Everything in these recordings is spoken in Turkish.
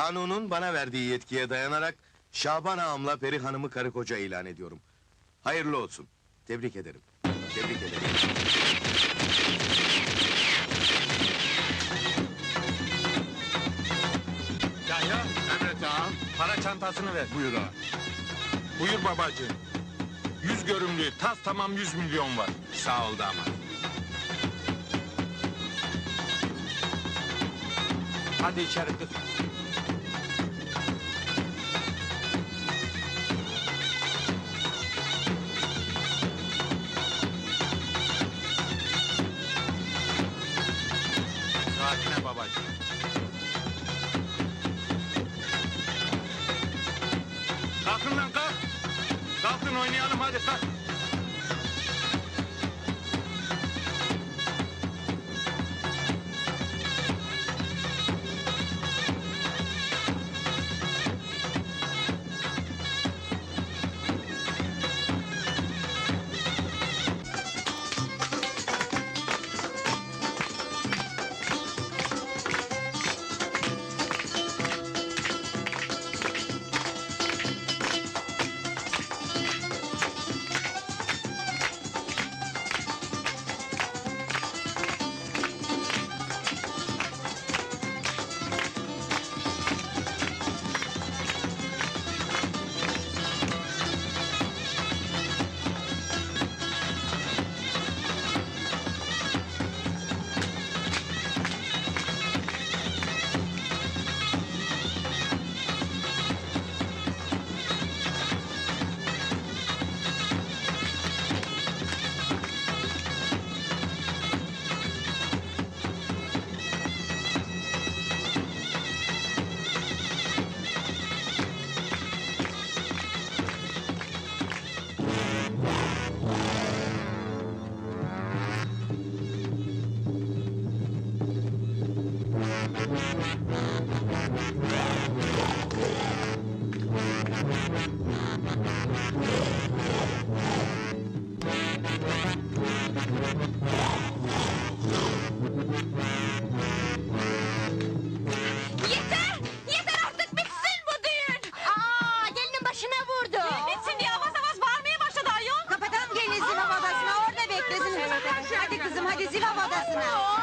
Kanunun bana verdiği yetkiye dayanarak Şaban ağamla Peri Hanım'ı karı koca ilan ediyorum. Hayırlı olsun. Tebrik ederim. Tebrik ederim. Yahya, Emret ağam. para çantasını ver. Buyur ağam. Buyur babacığım. Yüz görümlü, tas tamam yüz milyon var. Sağ ol damat. Hadi içeri kız. Oynayalım hadi kalk. Hadi kızım hadi zil havadasına.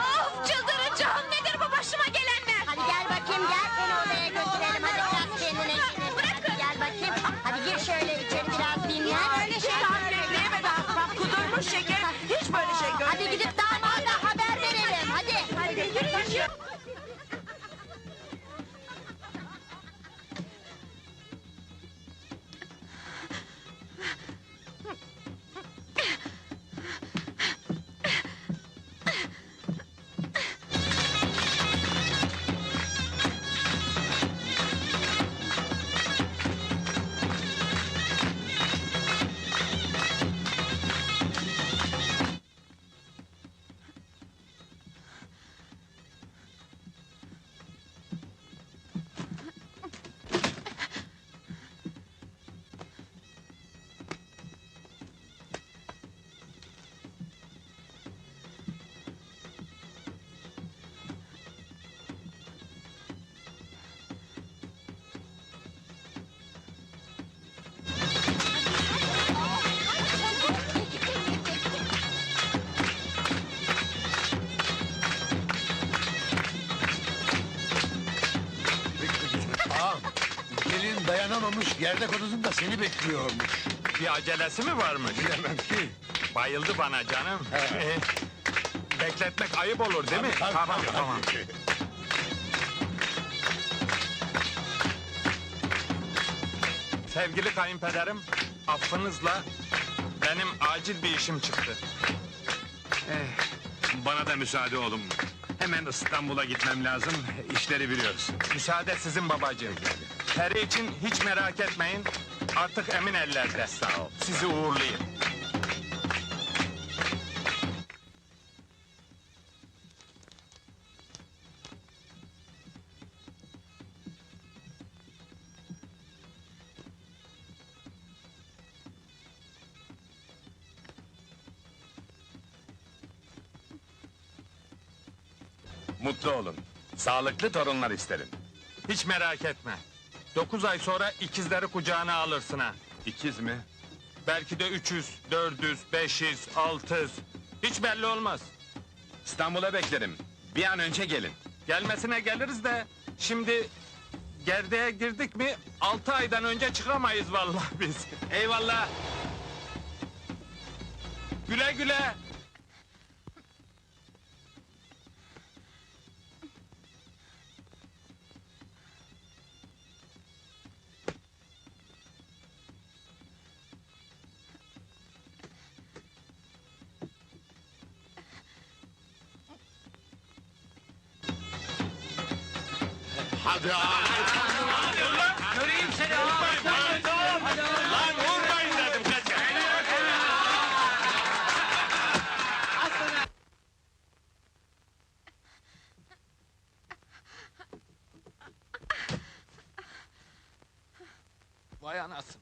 Yerde konusunda seni bekliyormuş. Bir acelesi mi varmış? Bilemem ki. Bayıldı bana canım. Ee, Bekletmek ayıp olur değil mi? Tabii, tamam tabii, tamam. Sevgili kayınpederim, affınızla benim acil bir işim çıktı. Bana da müsaade oğlum. Hemen İstanbul'a gitmem lazım. İşleri biliyoruz. Müsaade sizin babacığım. Peri için hiç merak etmeyin. Artık emin ellerde. Sağ ol. Sizi uğurlayayım. Mutlu olun. Sağlıklı torunlar isterim. Hiç merak etme. Dokuz ay sonra ikizleri kucağına alırsın ha. İkiz mi? Belki de 300, 400, 500, 600. Hiç belli olmaz. İstanbul'a beklerim. Bir an önce gelin. Gelmesine geliriz de şimdi gerdeğe girdik mi altı aydan önce çıkamayız vallahi biz. Eyvallah. Güle güle. Hadi ağam. Göreyim seni. Lan. Vay anasın.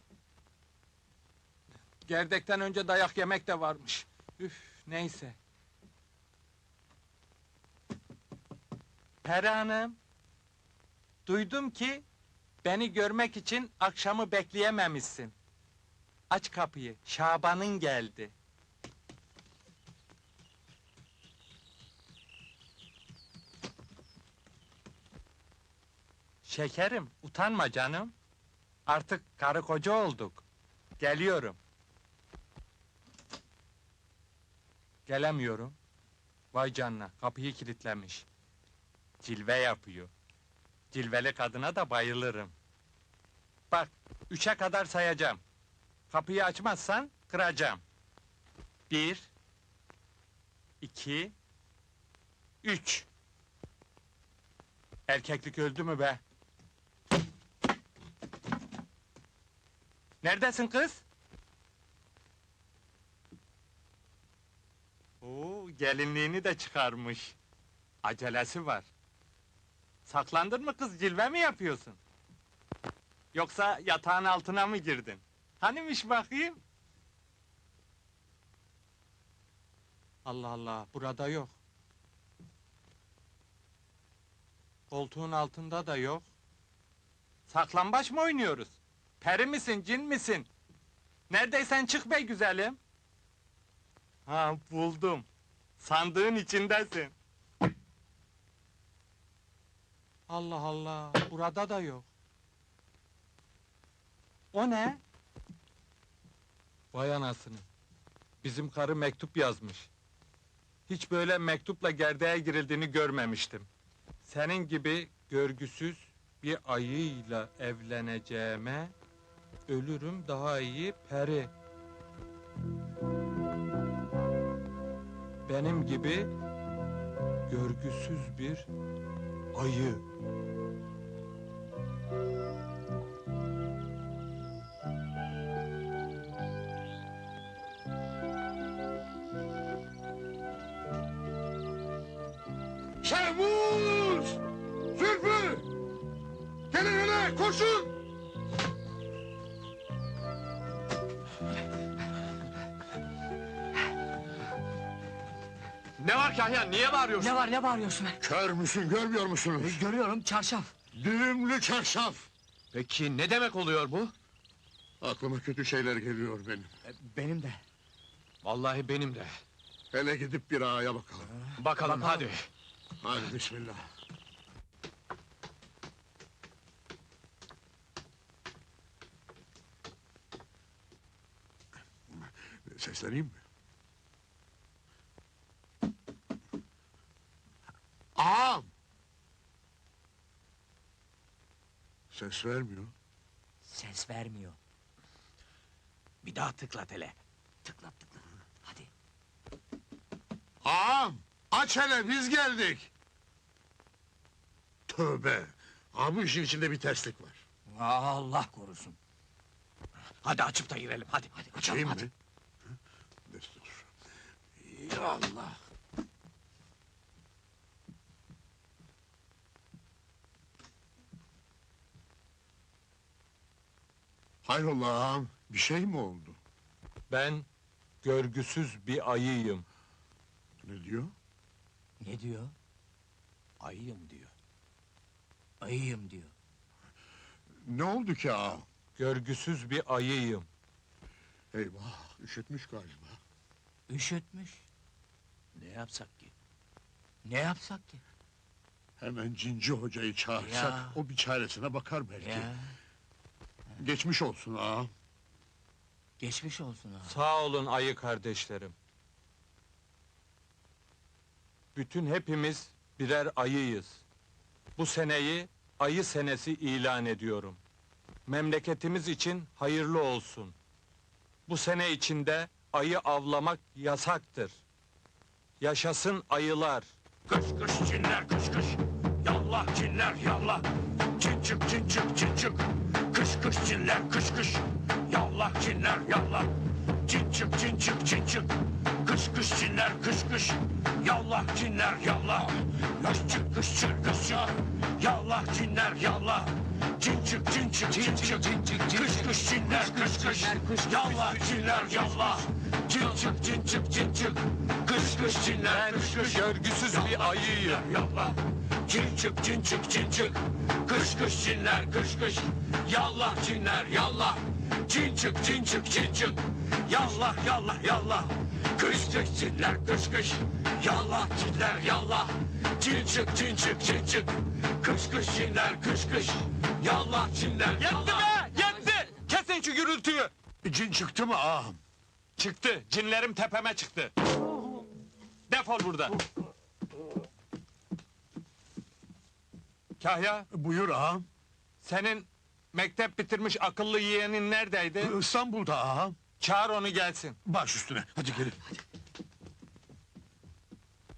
Gerdekten önce dayak yemek de varmış. Üf, neyse. Peri Hanım, duydum ki beni görmek için akşamı bekleyememişsin. Aç kapıyı, Şaban'ın geldi. Şekerim, utanma canım. Artık karı koca olduk. Geliyorum. Gelemiyorum. Vay canına, kapıyı kilitlemiş. Cilve yapıyor. Cilveli kadına da bayılırım. Bak, üçe kadar sayacağım. Kapıyı açmazsan kıracağım. Bir, iki, üç. Erkeklik öldü mü be? Neredesin kız? Oo, gelinliğini de çıkarmış. Acelesi var. Saklandın mı kız, cilve mi yapıyorsun? Yoksa yatağın altına mı girdin? Hanimiş bakayım? Allah Allah, burada yok. Koltuğun altında da yok. Saklambaç mı oynuyoruz? Peri misin, cin misin? Neredeysen çık be güzelim. Ha, buldum. Sandığın içindesin. Allah Allah, burada da yok. O ne? Vay anasını. Bizim karı mektup yazmış. Hiç böyle mektupla gerdeğe girildiğini görmemiştim. Senin gibi görgüsüz bir ayıyla evleneceğime ölürüm daha iyi peri. Benim gibi görgüsüz bir ayı. Şehmuz! Zülfü! Gelin hele koşun! Ne var Kahya? Niye bağırıyorsun? Ne var ne bağırıyorsun? Kör müsün görmüyor musunuz? Görüyorum çarşaf. Düğümlü çarşaf! Peki ne demek oluyor bu? Aklıma kötü şeyler geliyor benim. Benim de. Vallahi benim de. Hele gidip bir ağaya bakalım. Bakalım hadi. Hadi bismillah. Sesleneyim mi? Ağam! Ses vermiyor. Ses vermiyor. Bir daha tıklat hele. Tıklat tıklat. Hadi. Ağam! Aç hele biz geldik! Tövbe! Abi işin içinde bir terslik var. Allah korusun. Hadi açıp da girelim hadi. Hadi açalım Açayım hadi. mı? Destur. Ya Allah! Hayrola ağam, bir şey mi oldu? Ben görgüsüz bir ayıyım. Ne diyor? Ne diyor? Ayıyım diyor. Ayıyım diyor. Ne oldu ki ağam? Görgüsüz bir ayıyım. Eyvah, üşütmüş galiba. Üşütmüş. Ne yapsak ki? Ne yapsak ki? Hemen cinci hocayı çağırsak, Ya. o bir çaresine bakar belki. Ya, Geçmiş olsun ağam. geçmiş olsun ha. Sağ olun ayı kardeşlerim. Bütün hepimiz birer ayıyız. Bu seneyi ayı senesi ilan ediyorum. Memleketimiz için hayırlı olsun. Bu sene içinde ayı avlamak yasaktır. Yaşasın ayılar. Kış kış cinler kış kış. Yallah cinler yallah. Cin çık cin çık cin çık. Kış kış cinler kış kış. Yallah cinler yallah. Cin çık cin çık cin çık. Kış kış cinler kış kış. Yallah cinler yallah. Kış çık kış çık kış çık. Yallah cinler yallah. Cin çık cin çık cin çık. Kış kış cinler kış kış. Yallah cinler yallah. Cin çık cin çık cin çık. Kış kış cinler Ben kış kış. görgüsüz bir ayıyım. Yallah Cin çık cin çık cin çık Kış kış cinler kış kış Yallah cinler yallah Cin çık cin çık cin çık Yallah yallah yallah Kış kış cinler kış kış Yallah cinler yallah Cin çık cin çık cin çık Kış kış cinler kış kış Yallah cinler Yetti yallah be! Yetti! Kesin şu gürültüyü! Cin çıktı mı ağam? Çıktı. Cinlerim tepeme çıktı. Defol buradan. Kahya, Buyur ağam. senin mektep bitirmiş akıllı yeğenin neredeydi? İstanbul'da ağam. Çağır onu gelsin. Baş üstüne, hadi gelin.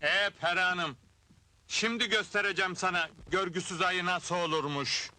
Ee Peri Hanım, şimdi göstereceğim sana görgüsüz ayı nasıl olurmuş.